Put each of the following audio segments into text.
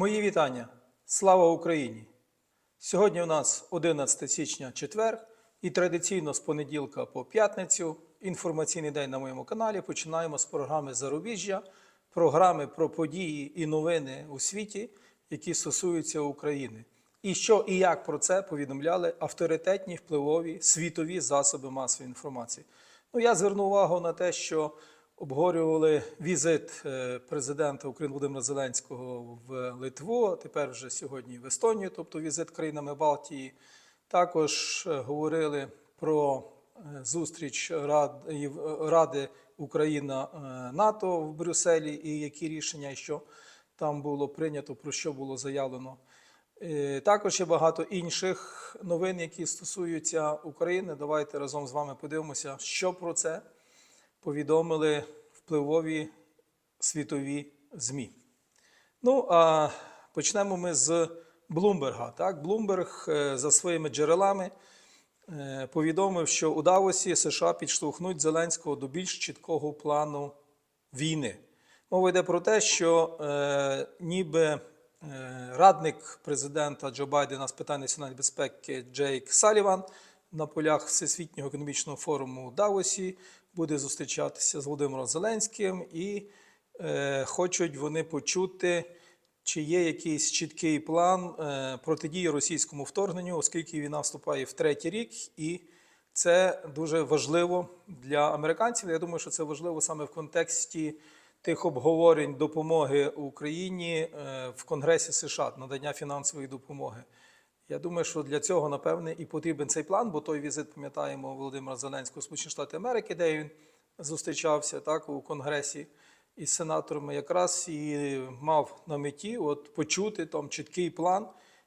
Мої вітання. Слава Україні! Сьогодні у нас 11 січня четвер, і традиційно з понеділка по п'ятницю інформаційний день на моєму каналі починаємо з програми Зарубіжжя, програми про події і новини у світі, які стосуються України. І що і як про це повідомляли авторитетні впливові світові засоби масової інформації. Ну, я зверну увагу на те, що обговорювали візит е, президента України Володимира Зеленського в Литву, тепер вже сьогодні в Естонію, тобто візит країнами Балтії. Також е, говорили про е, зустріч Рад- Ради Україна НАТО в Брюсселі і які рішення, що там було прийнято, про що було заявлено. Також є багато інших новин, які стосуються України. Давайте разом з вами подивимося, що про це повідомили впливові світові ЗМІ. Ну, а почнемо ми з Блумберга. Так, Блумберг е, за своїми джерелами е, повідомив, що у Давосі США підштовхнуть Зеленського до більш чіткого плану війни. Мова йде про те, що е, ніби е, радник президента Джо Байдена з питань національної безпеки Джейк Саліван на полях Всесвітнього економічного форуму у Давосі буде зустрічатися з Володимиром Зеленським, і е, хочуть вони почути, чи є якийсь чіткий план е, протидії російському вторгненню, оскільки війна вступає в третій рік, і це дуже важливо для американців. Я думаю, що це важливо саме в контексті тих обговорень допомоги Україні е, в Конгресі США, надання фінансової допомоги. Я думаю, що для цього, напевне, і потрібен цей план, бо той візит, пам'ятаємо, Володимира Зеленського Сполучені Штати Америки, де він зустрічався так, у Конгресі із сенаторами, якраз і мав на меті от, почути там чіткий план,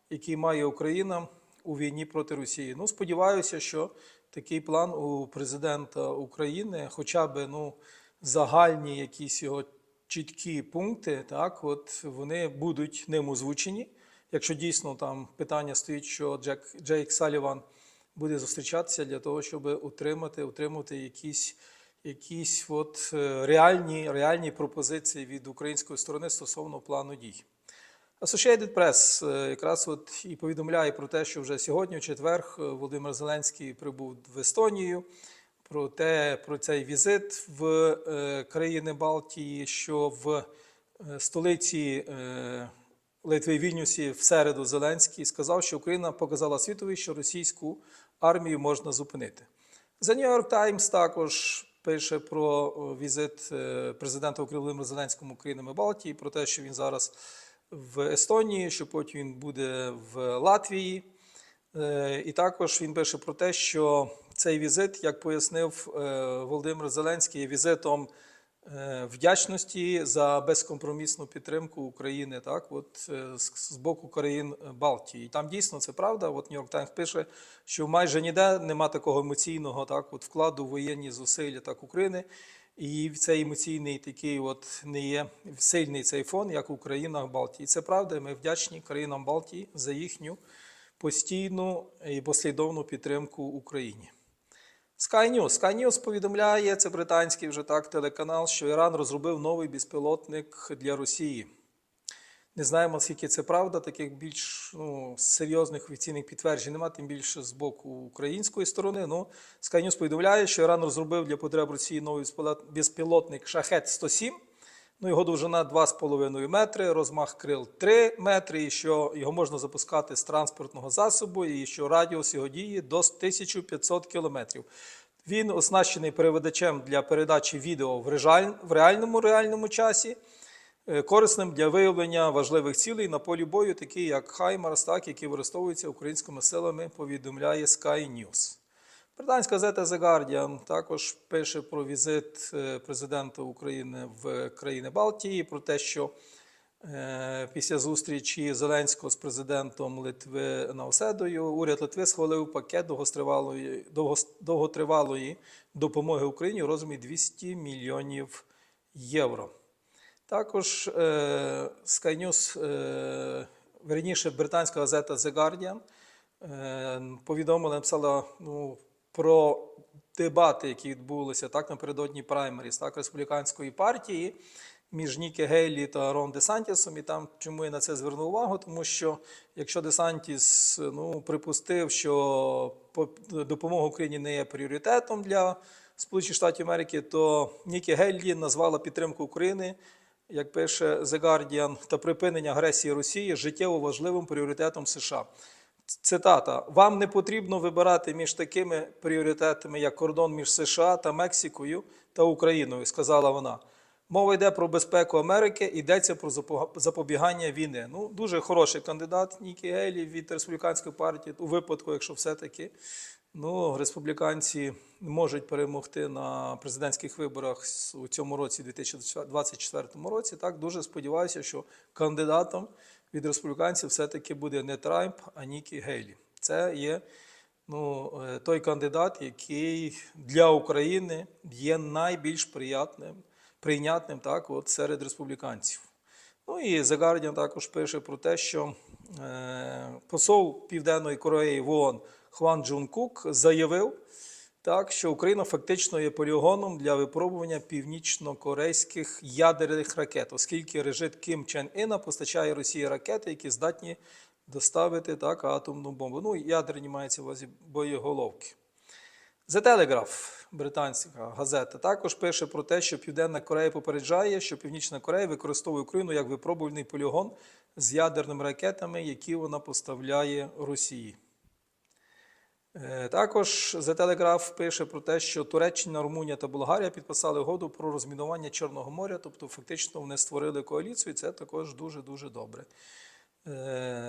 який має Україна у війні проти Росії. Ну, сподіваюся, що такий план у президента України, хоча б ну, загальні якісь його чіткі пункти, так, от вони будуть ним озвучені. Якщо дійсно там питання стоїть, що Джек, Джейк Саліван буде зустрічатися для того, щоб утримати, утримувати якісь, якісь от е, реальні, реальні пропозиції від української сторони стосовно плану дій. Associated Press е, якраз от і повідомляє про те, що вже сьогодні, у четвер, е, Володимир Зеленський прибув в Естонію. Про те, про цей візит в е, країни Балтії, що в столиці Литви Вільнюсі в середу Зеленський сказав, що Україна показала світові, що російську армію можна зупинити. The New York Times також пише про візит е, президента України Володимира Зеленського країнами Балтії, про те, що він зараз в Естонії, що потім він буде в Латвії. Е, І також він пише про те, що цей візит, як пояснив е, Володимир Зеленський, є візитом е, вдячності за безкомпромісну підтримку України, так, от е, з боку країн Балтії. І там дійсно це правда. От Нью-Йорк Таймс пише, що майже ніде нема такого емоційного так, от вкладу в воєнні зусилля так України. І цей емоційний такий от не є сильний цей фон, як у країнах Балтії. Це правда. Ми вдячні країнам Балтії за їхню постійну і послідовну підтримку Україні. Sky News. Sky News повідомляє, це британський вже так телеканал, що Іран розробив новий безпілотник для Росії. Не знаємо, наскільки це правда, таких більш ну, серйозних офіційних підтверджень немає, тим більше з боку української сторони. Ну, Sky News повідомляє, що Іран розробив для потреб Росії новий безпілот- безпілотник Шахет 107. Ну, його довжина 2,5 метри, розмах крил 3 метри, і що його можна запускати з транспортного засобу, і що радіус його дії до 1500 кілометрів. Він оснащений переведачем для передачі відео в режаль- в реальному реальному часі, е, корисним для виявлення важливих цілей на полі бою, такі як Хаймарс, так, які використовуються українськими силами, повідомляє Sky News. Британська газета The Guardian також пише про візит е, президента України в країни Балтії, про те, що е, після зустрічі Зеленського з президентом Литви Науседою уряд Литви схвалив пакет довгостривалої, довгос- довготривалої допомоги Україні у розмірі 200 мільйонів євро. Також е, Sky News, е, верніше британська газета The Guardian повідомила, написала ну, про дебати, які відбулися так напередодні праймеріс так, республіканської партії, між Нікі Гейлі та Рон Десантісом. І там чому я на це звернув увагу? Тому що якщо Десантіс ну, припустив, що по- допомога Україні не є пріоритетом для Сполучених Штатів Америки, то Нікі Гейлі назвала підтримку України, як пише The Guardian, та припинення агресії Росії життєво важливим пріоритетом США. Цитата: вам не потрібно вибирати між такими пріоритетами, як кордон між США та Мексикою та Україною, сказала вона. Мова йде про безпеку Америки, йдеться про запобігання війни. Ну, дуже хороший кандидат Нікі Гейлі від республіканської партії. У випадку, якщо все-таки ну, республіканці можуть перемогти на президентських виборах у цьому році, 2024 році. Так дуже сподіваюся, що кандидатом від республіканців все-таки буде не Трамп, а Нікі Гейлі. Це є ну, е, той кандидат, який для України є найбільш приятним, прийнятним так, от, серед республіканців. Ну і The Guardian також пише про те, що е, посол Південної Кореї в ООН Хван Джун Кук заявив, так, що Україна фактично є полігоном для випробування північно-корейських ядерних ракет, оскільки режим Кім Чен Іна постачає Росії ракети, які здатні доставити так, атомну бомбу. Ну, ядерні мається в увазі боєголовки. The Telegraph, британська газета, також пише про те, що Південна Корея попереджає, що Північна Корея використовує Україну як випробувальний полігон з ядерними ракетами, які вона поставляє Росії. Е, Також The Telegraph пише про те, що Туреччина, Румунія та Болгарія підписали угоду про розмінування Чорного моря, тобто фактично вони створили коаліцію, і це також дуже-дуже добре. Е,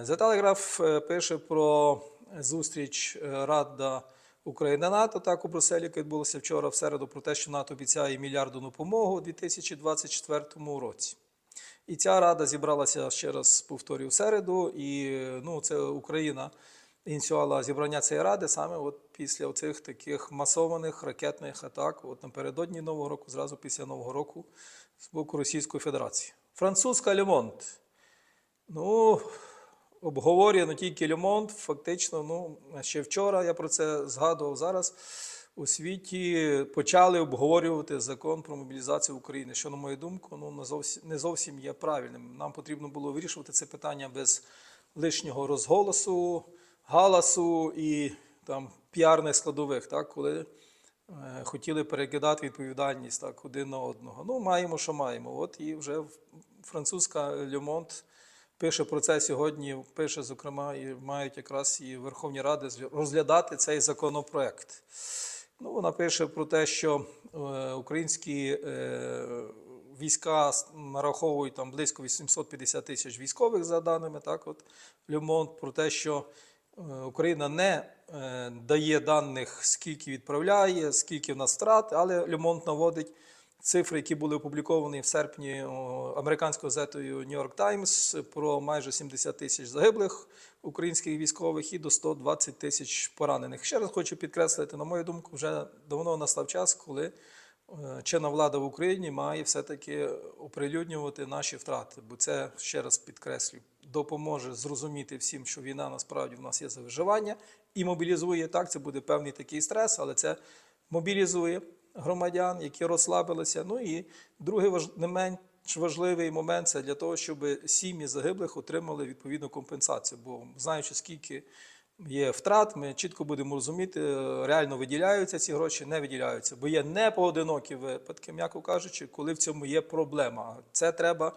The Telegraph е, пише про зустріч Рада Україна НАТО так у Брюсселі, яка відбулася вчора в середу, про те, що НАТО обіцяє мільярдну допомогу у 2024 році. І ця рада зібралася ще раз повторюю в середу, і ну, це Україна ініціювала зібрання цієї ради саме от після оцих таких масованих ракетних атак, от напередодні Нового року, зразу після Нового року, з боку Російської Федерації. Французька Лемонт. Ну, обговорює не тільки Лемонт, фактично, ну, ще вчора я про це згадував зараз. У світі почали обговорювати закон про мобілізацію України, що, на мою думку, ну, не зовсім, не зовсім є правильним. Нам потрібно було вирішувати це питання без лишнього розголосу, галасу і там, піарних складових, так, коли е, хотіли перекидати відповідальність так, один на одного. Ну, маємо, що маємо. От і вже французька Лемонт пише про це сьогодні, пише, зокрема, і мають якраз і Верховні Ради розглядати цей законопроект. Ну, вона пише про те, що е, українські е, війська нараховують там близько 850 тисяч військових, за даними, так, от Лемонт, про те, що Україна не е, дає даних, скільки відправляє, скільки в нас втрат, але Лемонт наводить цифри, які були опубліковані в серпні американською газетою New York Times про майже 70 тисяч загиблих українських військових і до 120 тисяч поранених. Ще раз хочу підкреслити, на мою думку, вже давно настав час, коли е, чинна влада в Україні має все-таки оприлюднювати наші втрати, бо це ще раз підкреслю, допоможе зрозуміти всім, що війна насправді в нас є за виживання і мобілізує так. Це буде певний такий стрес, але це мобілізує громадян, які розслабилися. Ну і другий не менш важливий момент це для того, щоб сім'ї загиблих отримали відповідну компенсацію. Бо знаючи, скільки є втрат, ми чітко будемо розуміти, е, реально виділяються ці гроші, не виділяються. Бо є непоодинокі випадки, м'яко кажучи, коли в цьому є проблема. Це треба.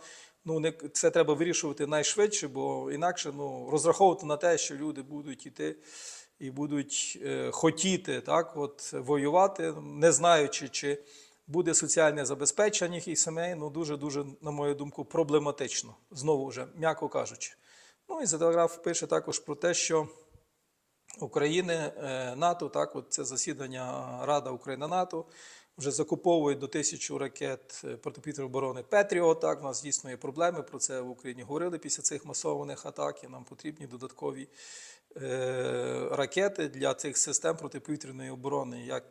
Ну, це треба вирішувати найшвидше, бо інакше ну, розраховувати на те, що люди будуть йти і будуть е, хотіти так, от, воювати, не знаючи, чи буде соціальне забезпечення їх сімей, ну дуже-дуже, на мою думку, проблематично, знову вже, м'яко кажучи. Ну і Зателеграф пише також про те, що України, е, НАТО, так, от це засідання Рада Україна НАТО, вже закуповують до тисячу ракет е, протиповітряної оборони Петріот. Так, у нас дійсно є проблеми. Про це в Україні говорили після цих масованих атак. І нам потрібні додаткові е, ракети для цих систем протиповітряної оборони. Як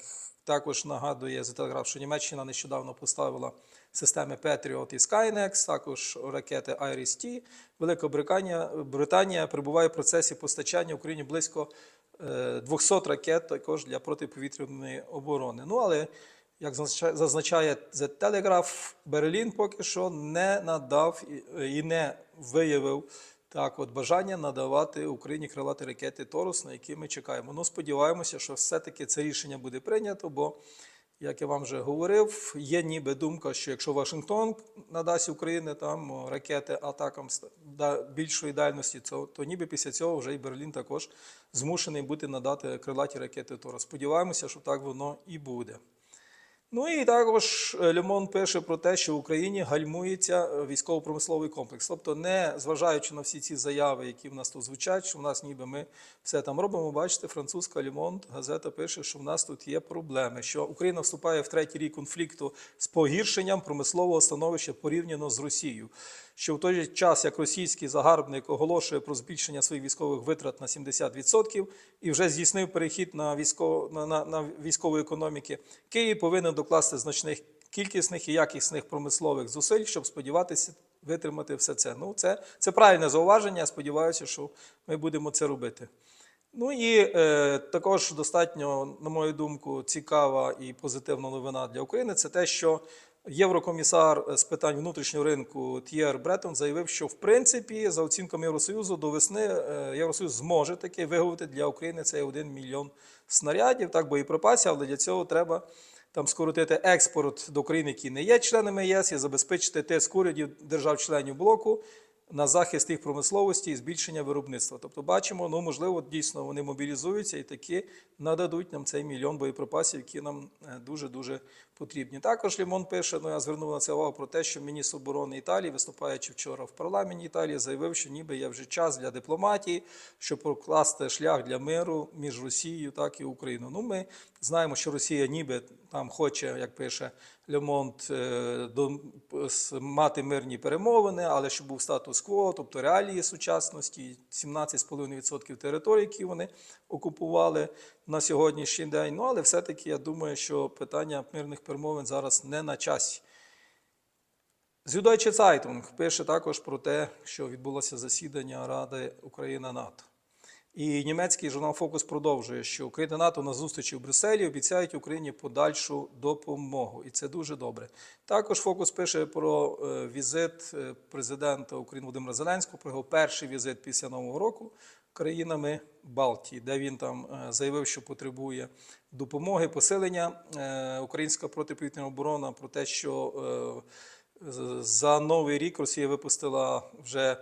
також нагадує за телеграф, що Німеччина нещодавно поставила системи Patriot і Skynex, також ракети Iris-T. Велика Британія, Британія перебуває в процесі постачання Україні близько е, 200 ракет також для протиповітряної оборони. Ну але Як зазнача- зазначає The Telegraph, Берлін поки що не надав і- не виявив так, от бажання надавати Україні крилаті ракети Торус, на які ми чекаємо. Ну, сподіваємося, що все-таки це рішення буде прийнято, бо, як я вам вже говорив, є ніби думка, що якщо Вашингтон надасть Україні там ракети атакам більшої дальності, то, то ніби після цього вже і Берлін також змушений бути надати крилаті ракети Торус. Сподіваємося, що так воно і буде. Ну і також е, Лемон пише про те, що в Україні гальмується е, військово-промисловий комплекс. Тобто, не зважаючи на всі ці заяви, які в нас тут звучать, що в нас ніби ми все там робимо. Бачите, французька Лемон газета пише, що в нас тут є проблеми, що Україна вступає в третій рік конфлікту з погіршенням промислового становища порівняно з Росією. Що в той же час, як російський загарбник оголошує про збільшення своїх військових витрат на 70% і вже здійснив перехід на військово на, на, на військової економіки, Київ повинен докласти значних кількісних і якісних промислових зусиль, щоб сподіватися витримати все це. Ну, це, це правильне зауваження. Сподіваюся, що ми будемо це робити. Ну і е, також достатньо, на мою думку, цікава і позитивна новина для України це те, що єврокомісар з питань внутрішнього ринку Т'єр Бретон заявив, що в принципі, за оцінками Євросоюзу, до весни е, Євросоюз зможе таки виготовити для України цей 1 мільйон снарядів, так боєприпасів, але для цього треба там скоротити експорт до країн, які не є членами ЄС, і забезпечити тиск урядів держав-членів блоку на захист їх промисловості і збільшення виробництва. Тобто, бачимо, ну можливо, дійсно вони мобілізуються і таки нададуть нам цей мільйон боєприпасів, які нам дуже дуже потрібні. Також Лімон пише: ну я звернув на це увагу про те, що міністр оборони Італії, виступаючи вчора в парламенті Італії, заявив, що ніби є вже час для дипломатії, щоб прокласти шлях для миру між Росією так і Україною. Ну, ми знаємо, що Росія ніби там хоче, як пише Лемонт, е, мати мирні перемовини, але щоб був статус-кво, тобто реалії сучасності, 17,5% території, які вони окупували на сьогоднішній день. Ну, але все-таки я думаю, що питання мирних перемовин зараз не на часі. Süddeutsche Zeitung пише також про те, що відбулося засідання Ради Україна-НАТО. І німецький журнал Фокус продовжує, що Україна НАТО на зустрічі в Брюсселі обіцяють Україні подальшу допомогу, і це дуже добре. Також Фокус пише про е, візит е, президента України Володимира Зеленського, про його перший візит після Нового року країнами Балтії, де він там е, заявив, що потребує допомоги, посилення українська протиповітряна оборона, про те, що за новий рік Росія випустила вже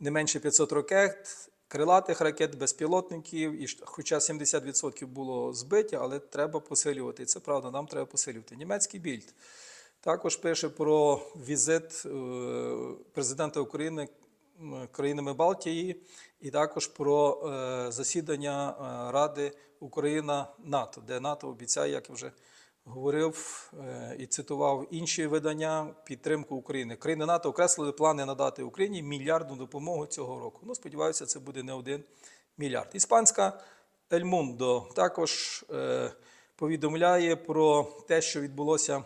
не менше 500 ракет, крилатих ракет, безпілотників, і хоча 70% було збиті, але треба посилювати. І це правда, нам треба посилювати. Німецький більд також пише про візит е, президента України країнами Балтії, і також про е, засідання е, Ради Україна-НАТО, де НАТО обіцяє, як вже говорив е, і цитував інші видання підтримку України. Країни НАТО окреслили плани надати Україні мільярдну допомогу цього року. Ну, сподіваюся, це буде не один мільярд. Іспанська Ель Мундо також е, повідомляє про те, що відбулося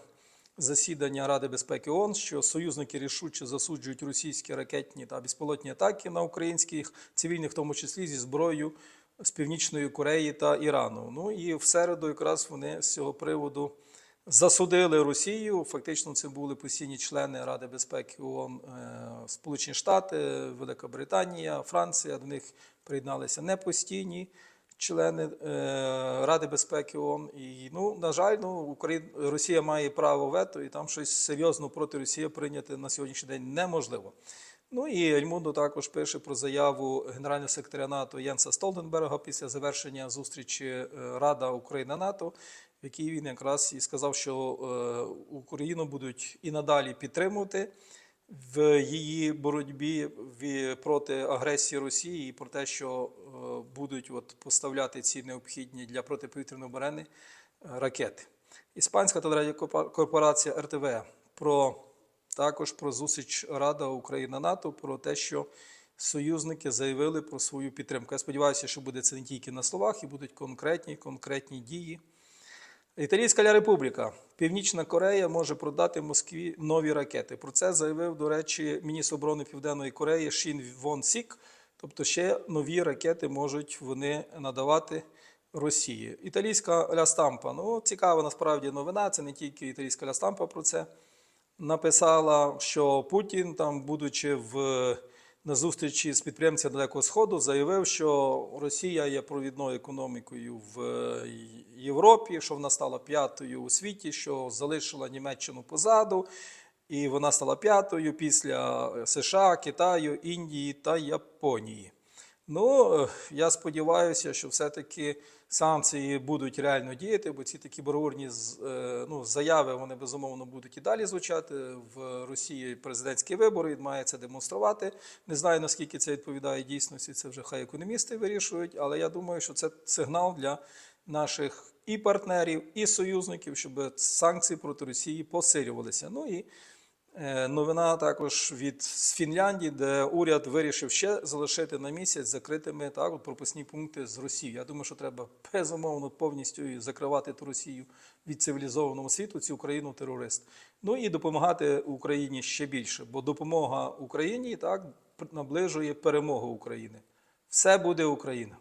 засідання Ради безпеки ООН, що союзники рішуче засуджують російські ракетні та безпілотні атаки на українських цивільних, в тому числі зі зброєю з Північної Кореї та Ірану. Ну і в середу якраз вони з цього приводу засудили Росію. Фактично, це були постійні члени Ради безпеки ООН е, Сполучені Штати, Велика Британія, Франція. До них приєдналися не постійні члени е, Ради безпеки ООН. І ну, на жаль, ну Росія має право вето, і там щось серйозно проти Росії прийняти на сьогоднішній день неможливо. Ну і Ельмундо також пише про заяву генерального секретаря НАТО Єнса Столтенберга після завершення зустрічі е, Рада Україна НАТО, в якій він якраз і сказав, що е, Україну будуть і надалі підтримувати в її боротьбі проти агресії Росії і про те, що е, будуть от поставляти ці необхідні для протиповітряної оборони ракети. Іспанська телерадіокорпорація РТВ про також про зустріч Рада Україна НАТО, про те, що союзники заявили про свою підтримку. Я сподіваюся, що буде це не тільки на словах, і будуть конкретні конкретні дії. Італійська Ля Републіка. Північна Корея може продати Москві нові ракети. Про це заявив, до речі, міністр оборони Південної Кореї Шін Вон Сік. Тобто ще нові ракети можуть вони надавати Росії. Італійська Ля Стампа. Ну, цікава насправді новина. Це не тільки італійська Ля Стампа про це написала, що Путін, там, будучи в, на зустрічі з підприємцями Далекого Сходу, заявив, що Росія є провідною економікою в Європі, що вона стала п'ятою у світі, що залишила Німеччину позаду. І вона стала п'ятою після США, Китаю, Індії та Японії. Ну, е, я сподіваюся, що все-таки санкції будуть реально діяти, бо ці такі бравурні е, ну, заяви вони безумовно будуть і далі звучати. В Росії президентські вибори він має це демонструвати. Не знаю наскільки це відповідає дійсності. Це вже хай економісти вирішують, але я думаю, що це сигнал для наших і партнерів, і союзників, щоб санкції проти Росії посилювалися. Ну і Новина також від з Фінляндії, де уряд вирішив ще залишити на місяць закритими так, от пропускні пункти з Росією. Я думаю, що треба безумовно повністю закривати ту Росію від цивілізованого світу, цю Україну терорист. Ну і допомагати Україні ще більше, бо допомога Україні так наближує перемогу України. Все буде Україна.